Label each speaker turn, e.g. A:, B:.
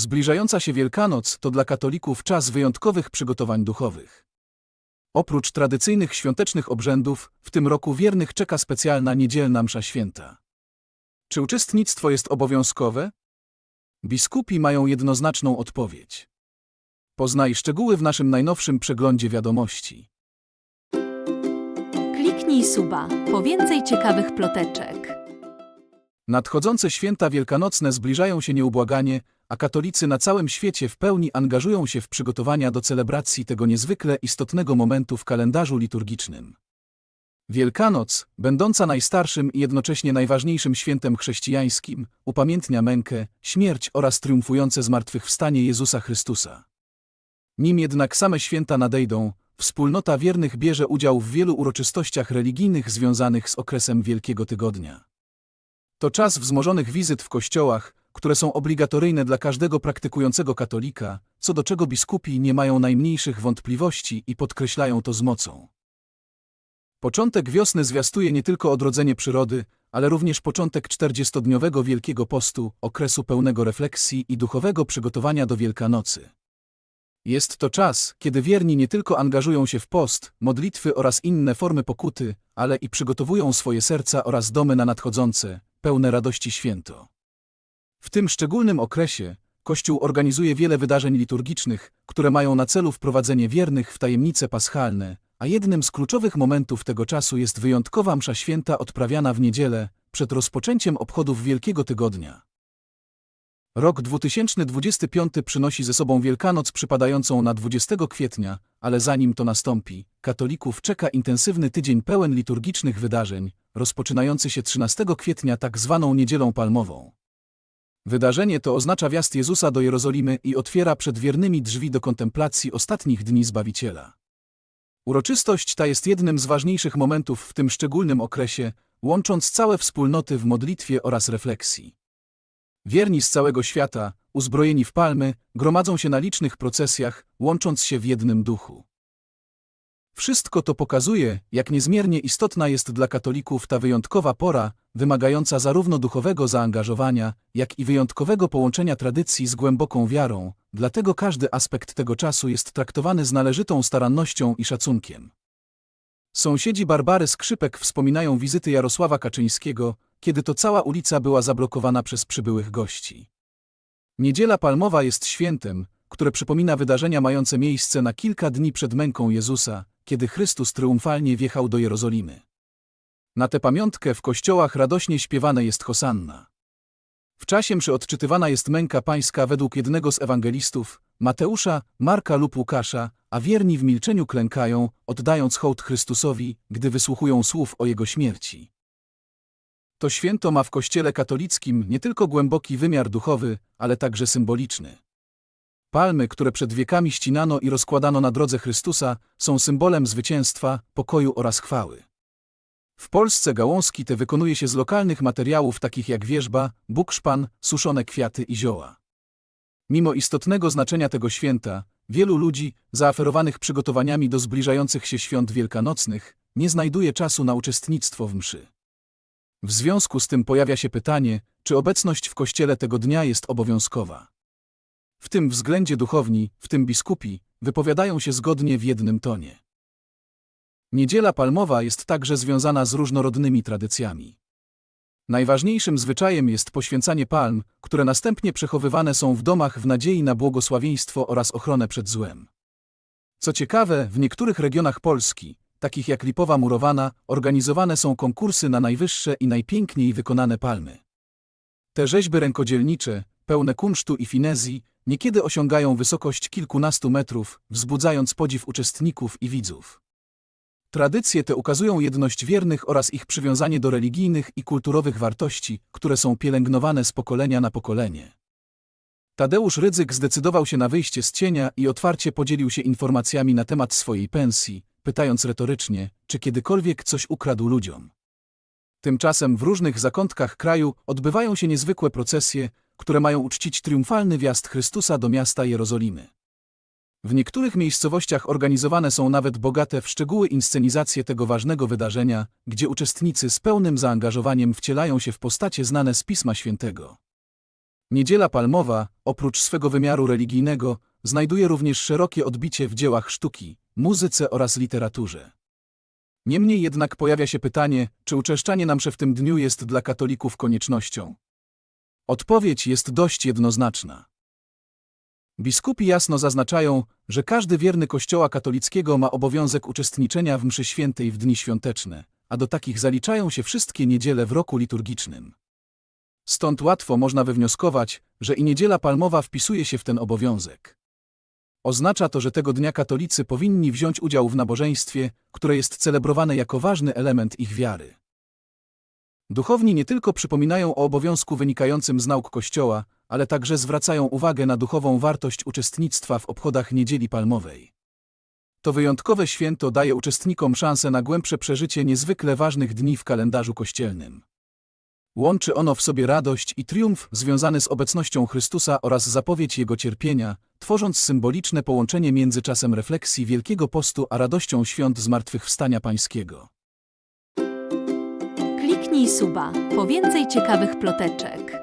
A: Zbliżająca się Wielkanoc to dla katolików czas wyjątkowych przygotowań duchowych. Oprócz tradycyjnych świątecznych obrzędów, w tym roku wiernych czeka specjalna niedzielna msza święta. Czy uczestnictwo jest obowiązkowe? Biskupi mają jednoznaczną odpowiedź. Poznaj szczegóły w naszym najnowszym przeglądzie wiadomości.
B: Kliknij suba po więcej ciekawych ploteczek.
A: Nadchodzące święta wielkanocne zbliżają się nieubłaganie, a katolicy na całym świecie w pełni angażują się w przygotowania do celebracji tego niezwykle istotnego momentu w kalendarzu liturgicznym. Wielkanoc, będąca najstarszym i jednocześnie najważniejszym świętem chrześcijańskim, upamiętnia mękę, śmierć oraz triumfujące zmartwychwstanie Jezusa Chrystusa. Nim jednak same święta nadejdą, wspólnota wiernych bierze udział w wielu uroczystościach religijnych związanych z okresem Wielkiego Tygodnia. To czas wzmożonych wizyt w kościołach, które są obligatoryjne dla każdego praktykującego katolika, co do czego biskupi nie mają najmniejszych wątpliwości i podkreślają to z mocą. Początek wiosny zwiastuje nie tylko odrodzenie przyrody, ale również początek 40-dniowego Wielkiego Postu, okresu pełnego refleksji i duchowego przygotowania do Wielkanocy. Jest to czas, kiedy wierni nie tylko angażują się w post, modlitwy oraz inne formy pokuty, ale i przygotowują swoje serca oraz domy na nadchodzące, pełne radości święto. W tym szczególnym okresie Kościół organizuje wiele wydarzeń liturgicznych, które mają na celu wprowadzenie wiernych w tajemnice paschalne, a jednym z kluczowych momentów tego czasu jest wyjątkowa msza święta odprawiana w niedzielę, przed rozpoczęciem obchodów Wielkiego Tygodnia. Rok 2025 przynosi ze sobą Wielkanoc przypadającą na 20 kwietnia, ale zanim to nastąpi, katolików czeka intensywny tydzień pełen liturgicznych wydarzeń, rozpoczynający się 13 kwietnia tak zwaną Niedzielą Palmową. Wydarzenie to oznacza wjazd Jezusa do Jerozolimy i otwiera przed wiernymi drzwi do kontemplacji ostatnich dni Zbawiciela. Uroczystość ta jest jednym z ważniejszych momentów w tym szczególnym okresie, łącząc całe wspólnoty w modlitwie oraz refleksji. Wierni z całego świata, uzbrojeni w palmy, gromadzą się na licznych procesjach, łącząc się w jednym duchu. Wszystko to pokazuje, jak niezmiernie istotna jest dla katolików ta wyjątkowa pora, wymagająca zarówno duchowego zaangażowania, jak i wyjątkowego połączenia tradycji z głęboką wiarą, dlatego każdy aspekt tego czasu jest traktowany z należytą starannością i szacunkiem. Sąsiedzi Barbary Skrzypek wspominają wizyty Jarosława Kaczyńskiego, kiedy to cała ulica była zablokowana przez przybyłych gości. Niedziela Palmowa jest świętem, które przypomina wydarzenia mające miejsce na kilka dni przed męką Jezusa, kiedy Chrystus triumfalnie wjechał do Jerozolimy. Na tę pamiątkę w kościołach radośnie śpiewane jest hosanna. W czasie mszy odczytywana jest męka pańska według jednego z ewangelistów, Mateusza, Marka lub Łukasza, a wierni w milczeniu klękają, oddając hołd Chrystusowi, gdy wysłuchują słów o Jego śmierci. To święto ma w Kościele katolickim nie tylko głęboki wymiar duchowy, ale także symboliczny. Palmy, które przed wiekami ścinano i rozkładano na drodze Chrystusa, są symbolem zwycięstwa, pokoju oraz chwały. W Polsce gałązki te wykonuje się z lokalnych materiałów takich jak wierzba, bukszpan, suszone kwiaty i zioła. Mimo istotnego znaczenia tego święta, wielu ludzi, zaaferowanych przygotowaniami do zbliżających się świąt wielkanocnych, nie znajduje czasu na uczestnictwo w mszy. W związku z tym pojawia się pytanie, czy obecność w kościele tego dnia jest obowiązkowa. W tym względzie duchowni, w tym biskupi, wypowiadają się zgodnie w jednym tonie. Niedziela Palmowa jest także związana z różnorodnymi tradycjami. Najważniejszym zwyczajem jest poświęcanie palm, które następnie przechowywane są w domach w nadziei na błogosławieństwo oraz ochronę przed złem. Co ciekawe, w niektórych regionach Polski, takich jak Lipowa Murowana, organizowane są konkursy na najwyższe i najpiękniej wykonane palmy. Te rzeźby rękodzielnicze, pełne kunsztu i finezji, niekiedy osiągają wysokość kilkunastu metrów, wzbudzając podziw uczestników i widzów. Tradycje te ukazują jedność wiernych oraz ich przywiązanie do religijnych i kulturowych wartości, które są pielęgnowane z pokolenia na pokolenie. Tadeusz Rydzyk zdecydował się na wyjście z cienia i otwarcie podzielił się informacjami na temat swojej pensji, pytając retorycznie, czy kiedykolwiek coś ukradł ludziom. Tymczasem w różnych zakątkach kraju odbywają się niezwykłe procesje, które mają uczcić triumfalny wjazd Chrystusa do miasta Jerozolimy. W niektórych miejscowościach organizowane są nawet bogate w szczegóły inscenizacje tego ważnego wydarzenia, gdzie uczestnicy z pełnym zaangażowaniem wcielają się w postacie znane z Pisma Świętego. Niedziela Palmowa, oprócz swego wymiaru religijnego, znajduje również szerokie odbicie w dziełach sztuki, muzyce oraz literaturze. Niemniej jednak pojawia się pytanie, czy uczęszczanie na msze w tym dniu jest dla katolików koniecznością. Odpowiedź jest dość jednoznaczna. Biskupi jasno zaznaczają, że każdy wierny Kościoła katolickiego ma obowiązek uczestniczenia w mszy świętej w dni świąteczne, a do takich zaliczają się wszystkie niedziele w roku liturgicznym. Stąd łatwo można wywnioskować, że i niedziela palmowa wpisuje się w ten obowiązek. Oznacza to, że tego dnia katolicy powinni wziąć udział w nabożeństwie, które jest celebrowane jako ważny element ich wiary. Duchowni nie tylko przypominają o obowiązku wynikającym z nauk Kościoła, ale także zwracają uwagę na duchową wartość uczestnictwa w obchodach Niedzieli Palmowej. To wyjątkowe święto daje uczestnikom szansę na głębsze przeżycie niezwykle ważnych dni w kalendarzu kościelnym. Łączy ono w sobie radość i triumf związany z obecnością Chrystusa oraz zapowiedź Jego cierpienia, tworząc symboliczne połączenie między czasem refleksji Wielkiego Postu a radością świąt Zmartwychwstania Pańskiego.
B: Kliknij suba po więcej ciekawych ploteczek.